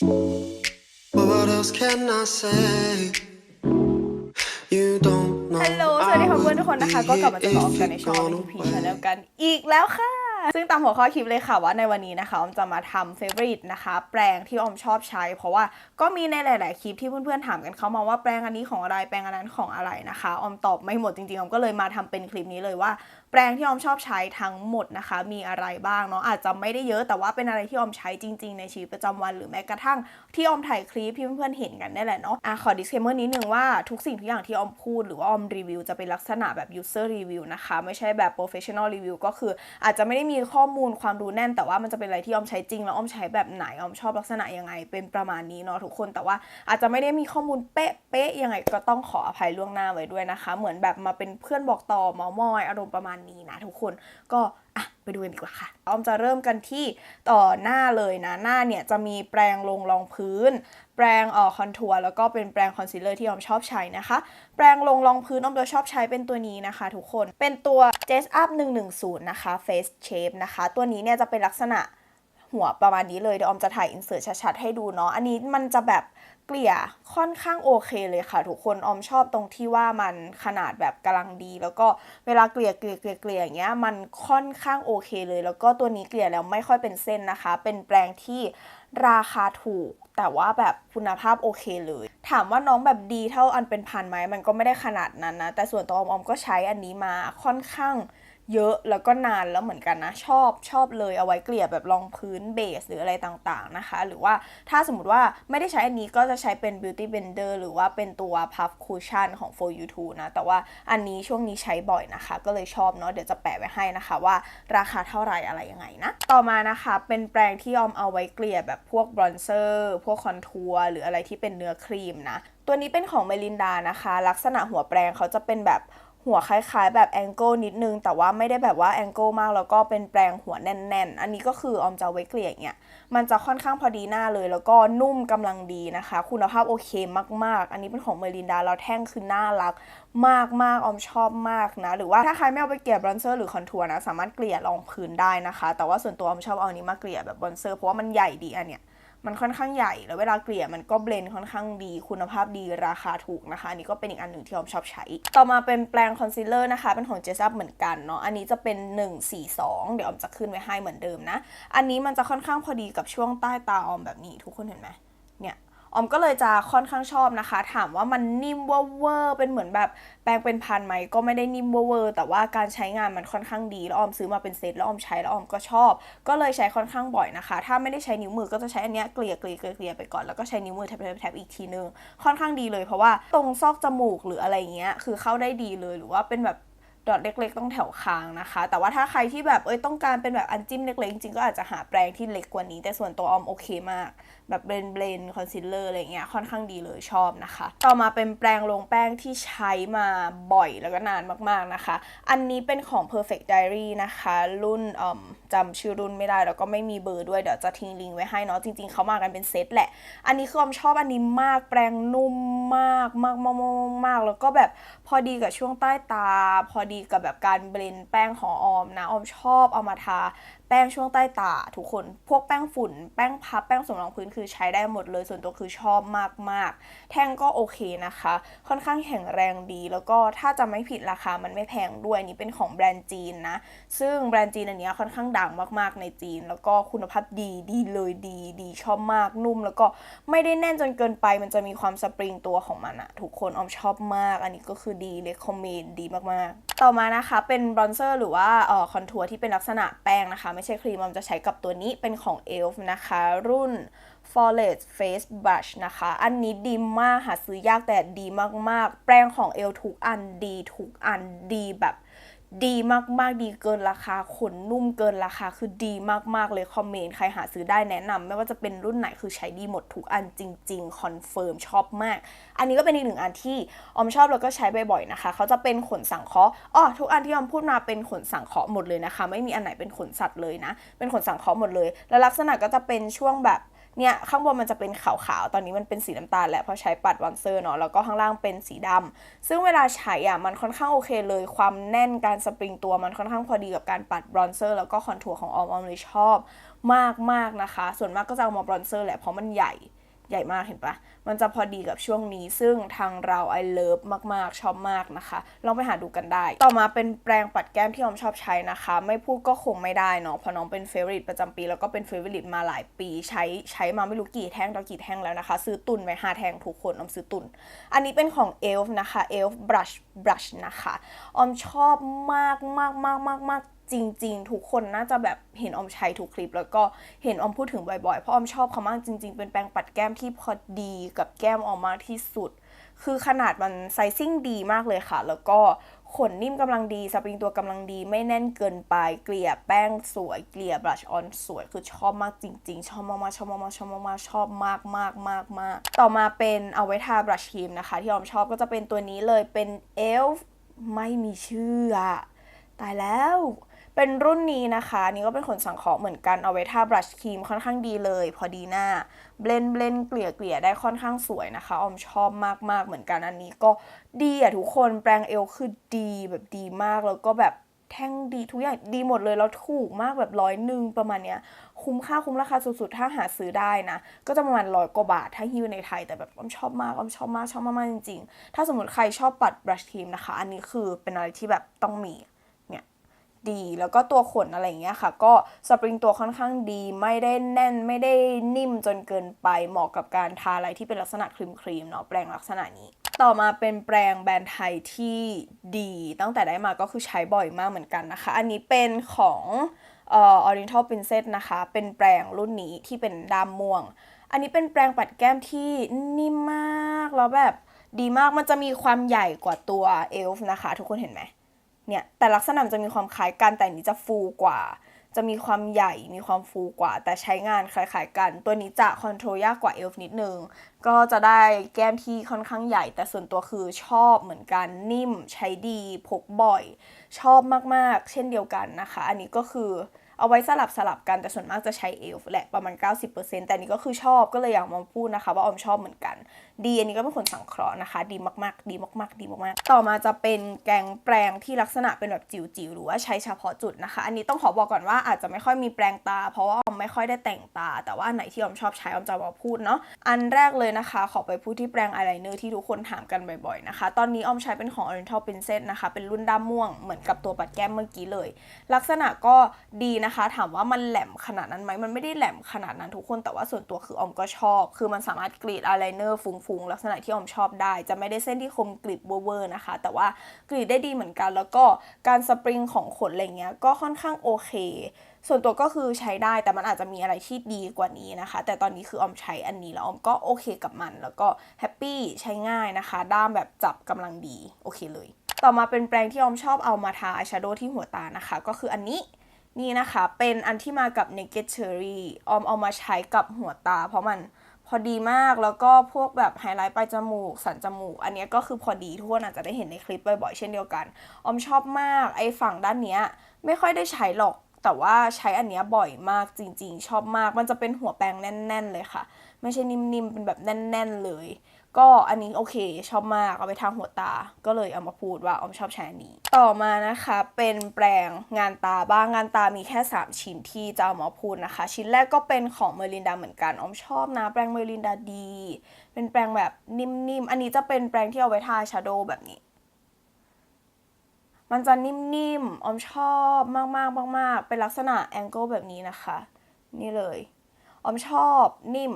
But what else can I say? You don't know. ฮัลโหลสวัสดีค่ะเพื่อนทุกคนนะคะก็กลับมาเจอกับออมกันในช่อง ITP Channel กันอีกแล้วค่ะ ซึ่งตามหัวข้อคลิปเลยค่ะว่าในวันนี้นะคะออมจะมาทำ favorite นะคะ แปรงที่ออมชอบใช้ เพราะว่าก็มีในหลาย ๆ คลิปที่เพื่อน ๆ ถามกันเข้ามาว่าแปรงอันนี้ของอะไรแปรงอันนั้นของอะไรนะคะออมตอบไม่หมดจริง ๆออมก็เลยมาทำเป็นคลิปนี้เลยว่า แปรงที่ออมชอบใช้ทั้งหมดนะคะ มีอะไรบ้างเนาะอาจจะไม่ได้เยอะแต่ว่าเป็นอะไรที่ออมใช้จริง ๆ ในชีวิตประจำวันหรือแม้กระทั่งที่ออมถ่ายคลิปที่เพื่อนๆเห็นกันนี่แหละเนาะอะขอ disclaimer นิดนึงว่าทุกสิ่งทุกอย่างที่ออมพูดหรือว่าออมรีวิวจะเป็นลักษณะแบบ user review นะคะ ไม่ใช่แบบ professional review ก็คือ อาจจะไม่ได้มีข้อมูลความรู้แน่น แต่ว่ามันจะเป็นอะไรที่ออมใช้จริง แล้วออมใช้แบบไหนออมชอบลักษณะยังไงเป็นประมาณนี้เนาะทุกคนแต่ว่าอาจจะไม่ได้มีข้อมูลเป๊ะๆยังไงก็ต้องขออภัยล่วงหน้าไว้ด้วยนะคะ เหมือนแบบมาเป็นเพื่อนบอกต่อมามอยอารมณ์ประมาณนี้นะทุกคนก็อะไปดูกันดีกว่าค่ะออมจะเริ่มกันที่ต่อหน้าเลยนะหน้าเนี่ยจะมีแปรงลงรองพื้น แปรงอ่อคอนทัวร์แล้วก็เป็นแปรงคอนซีลเลอร์ที่ออมชอบใช้นะคะ แปรงลงรองพื้นออมจะชอบใช้เป็นตัวนี้นะคะ ทุกคนเป็นตัว j e s Up 110 นะคะ Face Shape นะคะ ตัวนี้เนี่ยจะเป็นลักษณะหัวประมาณนี้เลยเดี๋ยวออมจะถ่ายอินเสิร์ตชัดๆให้ดูเนาะอันนี้มันจะแบบ เกลี่ยค่อนข้างโอเคเลยค่ะ ทุกคนออมชอบตรงที่ว่ามันขนาดแบบกำลังดี แล้วก็เวลาเกลี่ยเกลี่ยเกลี่ยเกลี่ยอย่างเงี้ยมันค่อนข้างโอเคเลย แล้วก็ตัวนี้เกลี่ยแล้วไม่ค่อยเป็นเส้นนะคะ เป็นแปรงที่ ราคาถูก แต่ว่าแบบคุณภาพโอเคเลย ถามว่าน้องแบบดีเท่าอันเป็นพันไหมมันก็ไม่ได้ขนาดนั้นนะ แต่ส่วนตัวออมออมก็ใช้อันนี้มาค่อนข้างเยอะแล้วก็นานแล้วเหมือนกันนะ ชอบชอบเลยเอาไว้เกลี่ยแบบรองพื้นเบสหรืออะไรต่างๆนะคะ หรือว่าถ้าสมมติว่าไม่ได้ใช้อันนี้ก็จะใช้เป็น beauty blender หรือว่าเป็นตัว puff cushion ของ for you t o นะ แต่ว่าอันนี้ช่วงนี้ใช้บ่อยนะคะ ก็เลยชอบเนาะเดี๋ยวจะแปะไว้ให้นะคะว่าราคาเท่าไหร่อะไรยังไงนะ ต่อมานะคะเป็นแปรงที่ออมเอาไว้เกลี่ยแบบพวกบรอนเซอร์ พวกคอนทัวร์หรืออะไรที่เป็นเนื้อครีมนะ ตัวนี้เป็นของเมลินดานะคะ ลักษณะหัวแปรงเขาจะเป็นแบบ หัวคล้ายๆ แบบแองเกิลนิดนึง แต่ว่าไม่ได้แบบว่าแองเกิลมากแล้วก็เป็นแปรงหัวแน่น ๆ อันนี้ก็คือออมจะเอาไว้เกลี่ยเนี่ยมันจะค่อนข้างพอดีหน้าเลย แล้วก็นุ่มกำลังดีนะคะ คุณภาพโอเคมากๆ อันนี้เป็นของเมลินดาแล้วแท่งคือน่ารักมากๆออมชอบมากนะ หรือว่าถ้าใครไม่เอาไปเกลี่ยบรอนเซอร์หรือคอนทัวร์นะสามารถเกลี่ยรองพื้นได้นะคะ แต่ว่าส่วนตัวออมชอบเอาอันนี้มาเกลี่ยแบบบรอนเซอร์เพราะว่ามันใหญ่ดีอันเนี้ย มันค่อนข้างใหญ่ แล้วเวลาเกลี่ยมันก็เบลนค่อนข้างดี คุณภาพดีราคาถูกนะคะอันนี้ก็เป็นอีกอันหนึ่งที่ออมชอบใช้ ต่อมาเป็นแปรงคอนซีลเลอร์นะคะ เป็นของเจสับเหมือนกันเนาะอันนี้จะเป็น 142 เดี๋ยวออมจะขึ้นไว้ให้เหมือนเดิมนะ อันนี้มันจะค่อนข้างพอดีกับช่วงใต้ตาออมแบบนี้ทุกคนเห็นไหม ออมก็เลยจะค่อนข้างชอบนะคะ ถามว่ามันนิ่มเวอร์เป็นเหมือนแบบแปรงเป็นพันไหมก็ไม่ได้นิ่มเวอร์แต่ว่าการใช้งานมันค่อนข้างดีแล้วออมซื้อมาเป็นเซตแล้วออมใช้แล้วออมก็ชอบ ก็เลยใช้ค่อนข้างบ่อยนะคะ ถ้าไม่ได้ใช้นิ้วมือก็จะใช้อันเนี้ยเกลี่ยเกลี่ยเกลี่ยเกลี่ยไปก่อนแล้วก็ใช้นิ้วมือแทบแทบแทบอีกทีนึงค่อนข้างดีเลย เพราะว่าตรงซอกจมูกหรืออะไรเงี้ยคือเข้าได้ดีเลยหรือว่าเป็นแบบ ดอทเล็กๆ ต้องแถวคางนะคะ แต่ว่าถ้าใครที่แบบเอ้ยต้องการเป็นแบบอันจิ้มเล็กๆ จริงๆก็อาจจะหาแปรงที่เล็กกว่านี้ แต่ส่วนตัวออมโอเคมาก แบบเบลนเบลนคอนซีลเลอร์อะไรเงี้ยค่อนข้างดีเลยชอบนะคะ ต่อมาเป็นแปรงลงแป้งที่ใช้มาบ่อยแล้วก็นานมากๆนะคะ อันนี้เป็นของ Perfect Diary นะคะ รุ่นอืมจำชื่อรุ่นไม่ได้แล้วก็ไม่มีเบอร์ด้วยเดี๋ยวจะทิ้งลิงก์ไว้ให้เนาะจริง ๆเขามากันเป็นเซตแหละ อันนี้คือออมชอบอันนี้มากแปรงนุ่มมากมากมากมากแล้วก็แบบพอดีกับช่วงใต้ตาพอดีกับแบบการเบลนแป้งของออมนะออมชอบเอามาทาแป้งช่วงใต้ตาทุกคน พวกแป้งฝุ่น แป้งพับ แป้งสำรองพื้นคือใช้ได้หมดเลย ส่วนตัวคือชอบมากๆ แท่งก็โอเคนะคะ ค่อนข้างแข็งแรงดี แล้วก็ถ้าจะไม่ผิดราคามันไม่แพงด้วยนนี้เป็นของแบรนด์จีนนะ ซึ่งแบรนด์จีนอันนี้ค่อนข้างดังมากๆในจีน แล้วก็คุณภาพดีดีเลยดีดีชอบมากนุ่ม แล้วก็ไม่ได้แน่นจนเกินไป มันจะมีความสปริงตัวของมันอะทุกคนออมชอบมาก อันนี้ก็คือดีเลคคอมเมนดีมากๆ ต่อมานะคะเป็นบรอนเซอร์หรือว่าเอ่อคอนทัวร์ที่เป็นลักษณะแป้งนะคะไม่ใช่ครีมออมจะใช้กับตัวนี้เป็นของ ELF นะคะ รุ่น f o r l e t Face Brush นะคะ อันนี้ดีมากหาซื้อยากแต่ดีมากๆ แปรงของ ELF ทุกอันดีทุกอันดีแบบ ดีมากๆ ดีเกินราคาขนนุ่มเกินราคาคือดีมากๆเลยคอมเมนต์ใครหาซื้อได้แนะนำไม่ว่าจะเป็นรุ่นไหนคือใช้ดีหมดทุกอันจริงๆคอนเฟิร์มชอบมาก อันนี้ก็เป็นอีกหนึ่งอันที่ออมชอบแล้วก็ใช้บ่อยๆนะคะเขาจะเป็นขนสังเคราะห์อ๋อทุกอันที่ออมพูดมาเป็นขนสังเคราะห์หมดเลยนะคะ ไม่มีอันไหนเป็นขนสัตว์เลยนะ เป็นขนสังเคราะห์หมดเลย แล้วลักษณะก็จะเป็นช่วงแบบ เนี่ยข้างบนมันจะเป็นขาวๆ ตอนนี้มันเป็นสีน้ำตาลแหละเพราะใช้ปัดวันเซอร์เนาะแล้วก็ข้างล่างเป็นสีดำซึ่งเวลาใช้อะมันค่อนข้างโอเคเลย ความแน่นการสปริงตัวมันค่อนข้างพอดีกับการปัดบรอนเซอร์แล้วก็คอนทัวร์ของออมออมเลยชอบมากมากๆนะคะ ส่วนมากก็จะเอามาบรอนเซอร์แหละเพราะมันใหญ่ ใหญ่มากเห็นปะมันจะพอดีกับช่วงนี้ซึ่งทางเรา I love มากๆ ชอบมากนะคะ ลองไปหาดูกันได้ ต่อมาเป็นแปรงปัดแก้มที่ออมชอบใช้นะคะ ไม่พูดก็คงไม่ได้เนาะเพราะน้องเป็นเฟ v o r i t e ประจำปี แล้วก็เป็นเฟ v o r i t e มาหลายปี ใช้ใช้มาไม่รู้กี่แท่งต่อกี่แท่งแล้วนะคะ ซื้อตุนไว้ห้าแท่งทุกคนออมซื้อตุน อันนี้เป็นของ ELF นะคะ ELF brush brush นะคะออมชอบมากมากมากมากมากจริง ๆ ทุกคนน่าจะแบบเห็นออมใช้ทุกคลิป แล้วก็เห็นออมพูดถึงบ่อยๆ เพราะออมชอบเขามากจริง ๆ เป็นแปรงปัดแก้มที่พอดีกับแก้มออกมากที่สุด คือขนาดมันไซซิ่งดีมากเลยค่ะ แล้วก็ขนนิ่มกำลังดีสปริงตัวกำลังดีไม่แน่นเกินไปเกลี่ยแป้งสวยเกลี่ยบลัชออนสวยคือชอบมากจริง ๆ ชอบมากๆชอบมากๆชอบมากๆชอบมากมากมากมากต่อมาเป็นเอาไว้ทาบลัชครีมนะคะ ที่ออมชอบก็จะเป็นตัวนี้เลยเป็น ELF ไม่มีชื่ออะตายแล้ว เป็นรุ่นนี้นะคะ นี่ก็เป็นขนสังเคราะห์เหมือนกันเอาไว้ทาบรัชครีมค่อนข้างดีเลย พอดีหน้า เบลนเบลนเกลี่ยเกลี่ยได้ค่อนข้างสวยนะคะออมชอบมากๆเหมือนกันอันนี้ก็ดีอะทุกคนแปรงเอวคือดีแบบดีมากแล้วก็แบบแท่งดีทุกอย่างดีหมดเลยแล้วถูกมากแบบร้อยหนึ่งประมาณเนี้ยคุ้มค่าคุ้มราคาสุดๆ ถ้าหาซื้อได้นะ ก็จะประมาณร้อยกว่าบาท ถ้าฮิ้วในไทยแต่แบบออมชอบมากออมชอบมากชอบมากๆจริงๆ ถ้าสมมติใครชอบปัดบรัชครีมนะคะ อันนี้คือเป็นอะไรที่แบบต้องมี ดี แล้วก็ตัวขนอะไรอย่างเงี้ยค่ะ ก็สปริงตัวค่อนข้างดีไม่ได้แน่นไม่ได้นิ่มจนเกินไปเหมาะกับการทาอะไรที่เป็นลักษณะครีมครีมๆเนาะแปรงลักษณะนี้ต่อมาเป็นแปรงแบรนด์ไทยที่ดี ตั้งแต่ได้มาก็คือใช้บ่อยมากเหมือนกันนะคะ อันนี้เป็นของเอ่อ Oriental Princess นะคะ เป็นแปรงรุ่นนี้ที่เป็นดำม่วง อันนี้เป็นแปรงปัดแก้มที่นิ่มมาก แล้วแบบดีมากมันจะมีความใหญ่กว่าตัว ELF นะคะ ทุกคนเห็นไหม เนี่ย แต่ลักษณะจะมีความคล้ายกันแต่อันนี้จะฟูกว่า จะมีความใหญ่ มีความฟูกว่า แต่ใช้งานคล้ายๆกัน ตัวนี้จะคอนโทรลยากกว่าเอลฟ์นิดนึง ก็จะได้แก้มที่ค่อนข้างใหญ่ แต่ส่วนตัวคือชอบเหมือนกันนิ่ม ใช้ดี พกบ่อย ชอบมากๆ เช่นเดียวกันนะคะ อันนี้ก็คือเอาไว้สลับสลับกันแต่ส่วนมากจะใช้เอลฟ์แหละประมาณ 90%แต่อันนี้ก็คือชอบก็เลยอยากมาพูดนะคะ ว่าออมชอบเหมือนกันดีอันนี้ก็เป็นคนสังเคราะห์นะคะ ดีมากๆ ดีมากๆ ดีมากๆ ต่อมาจะเป็นแกงแปรงที่ลักษณะเป็นแบบจิ๋วๆหรือว่าใช้เฉพาะจุดนะคะ อันนี้ต้องขอบอกก่อนว่าอาจจะไม่ค่อยมีแปรงตา เพราะว่าออมไม่ค่อยได้แต่งตา แต่ว่าอันไหนที่ออมชอบใช้ออมจะมาพูดเนาะอันแรกเลยนะคะ ขอไปพูดที่แปรงอายไลเนอร์ที่ทุกคนถามกันบ่อยๆนะคะ ตอนนี้ออมใช้เป็นของ Oriental Princess นะคะเป็นรุ่นด้ามม่วงเหมือนกับตัวปัดแก้มเมื่อกี้เลย ลักษณะก็ดีนะคะ ถามว่ามันแหลมขนาดนั้นไหมมันไม่ได้แหลมขนาดนั้นทุกคนแต่ว่าส่วนตัวคือออมก็ชอบ คือมันสามารถกรีดอายไลเนอร์ฟุ้งๆลักษณะที่ออมชอบได้ จะไม่ได้เส้นที่คมกรีดเวอร์นะคะ แต่ว่ากรีดได้ดีเหมือนกัน แล้วก็การสปริงของขนอะไรเงี้ยก็ค่อนข้างโอเค ส่วนตัวก็คือใช้ได้แต่มันอาจจะมีอะไรที่ดีกว่านี้นะคะ แต่ตอนนี้คือออมใช้อันนี้แล้วออมก็โอเคกับมัน แล้วก็แฮปปี้ใช้ง่ายนะคะ ด้ามแบบจับกำลังดีโอเคเลย ต่อมาเป็นแปรงที่ออมชอบเอามาทาอายแชโดว์ที่หัวตานะคะ ก็คืออันนี้นี่นะคะ เป็นอันที่มากับ Naked Cherry ออมเอามาใช้กับหัวตา เพราะมัน พอดีมากแล้วก็พวกแบบไฮไลท์ปลายจมูก สันจมูก อันนี้ก็คือพอดีทุกคนอาจจะได้เห็นในคลิปบ่อยๆเช่นเดียวกัน ออมชอบมากไอ้ฝั่งด้านเนี้ยไม่ค่อยได้ใช้หรอก แต่ว่าใช้อันเนี้ยบ่อยมากจริง ๆ ชอบมากมันจะเป็นหัวแปรงแน่น ๆ เลยค่ะ ไม่ใช่นิ่มๆเป็นแบบแน่น ๆ เลย ก็อันนี้โอเคชอบมากเอาไปทางหัวตา ก็เลยเอามาพูดว่าออมชอบใช้อันนี้ ต่อมานะคะเป็นแปรงงานตาบ้างงานตามีแค่ 3 ชิ้นที่จะเอามาพูดนะคะ ชิ้นแรกก็เป็นของเมลินดาเหมือนกันออมชอบนะแปรงเมลินดาดี เป็นแปรงแบบนิ่มๆอันนี้จะเป็นแปรงที่เอาไว้ทาชาโดว์แบบนี้มันจะนิ่มๆออมชอบมากๆมากๆเป็นลักษณะแองเกิลแบบนี้นะคะ นี่เลยออมชอบนิ่ม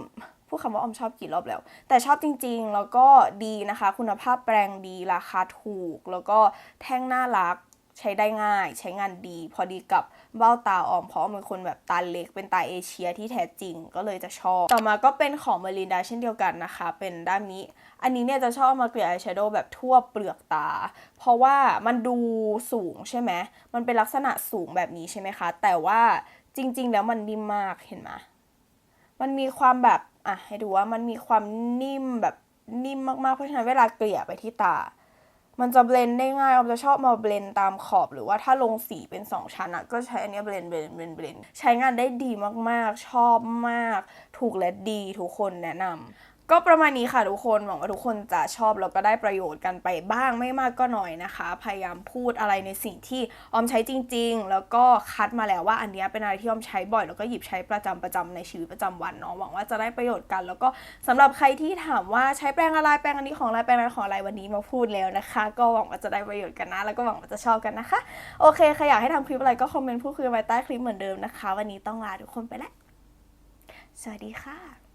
พูดคำว่าออมชอบกี่รอบแล้ว แต่ชอบจริงๆ แล้วก็ดีนะคะ คุณภาพแปรงดีราคาถูก แล้วก็แท่งน่ารักใช้ได้ง่าย ใช้งานดี พอดีกับเบ้าตาออมเพราะมเป็นคนแบบตาเล็กเป็นตาเอเชียที่แท้จริงก็เลยจะชอบ ต่อมาก็เป็นของเมลินดาเช่นเดียวกันนะคะ เป็นด้านนี้ อันนี้เนี่ยจะชอบมาเกลี่ยอายแชโดว์แบบทั่วเปลือกตา เพราะว่ามันดูสูงใช่ไหมมันเป็นลักษณะสูงแบบนี้ใช่ไหมคะ แต่ว่าจริง ๆ แล้วมันนิ่มมากเห็นไหมมันมีความแบบ อะให้ดูว่ามันมีความนิ่มแบบนิ่มมากๆ เพราะฉะนั้นเวลาเกลี่ยไปที่ตา มันจะเบลนได้ง่ายออมจะชอบมาเบลนตามขอบ หรือว่าถ้าลงสีเป็น 2 ชั้นอะก็ใช้อันเนี้ยเบลนเบลนเบลนเบลนใช้งานได้ดีมากๆ ชอบมาก ถูกและดีทุกคนแนะนำ ก็ประมาณนี้ค่ะทุกคนหวังว่าทุกคนจะชอบแล้วก็ได้ประโยชน์กันไปบ้างไม่มากก็น้อยนะคะ พยายามพูดอะไรในสิ่งที่ออมใช้จริง ๆ แล้วก็คัดมาแล้วว่าอันนี้เป็นอะไรที่ออมใช้บ่อย แล้วก็หยิบใช้ประจำประจำในชีวิตประจำวันเนาะหวังว่าจะได้ประโยชน์กัน แล้วก็สำหรับใครที่ถามว่าใช้แปรงอะไรแปรงอันนี้ของอะไรแปรงนั้นของอะไรวันนี้มาพูดแล้วนะคะ ก็หวังว่าจะได้ประโยชน์กันนะ แล้วก็หวังว่าจะชอบกันนะคะโอเคใครอยากให้ทำคลิปอะไรก็คอมเมนต์พูดคุยไว้ใต้คลิปเหมือนเดิมนะคะ วันนี้ต้องลาทุกคนไปแล้วสวัสดีค่ะ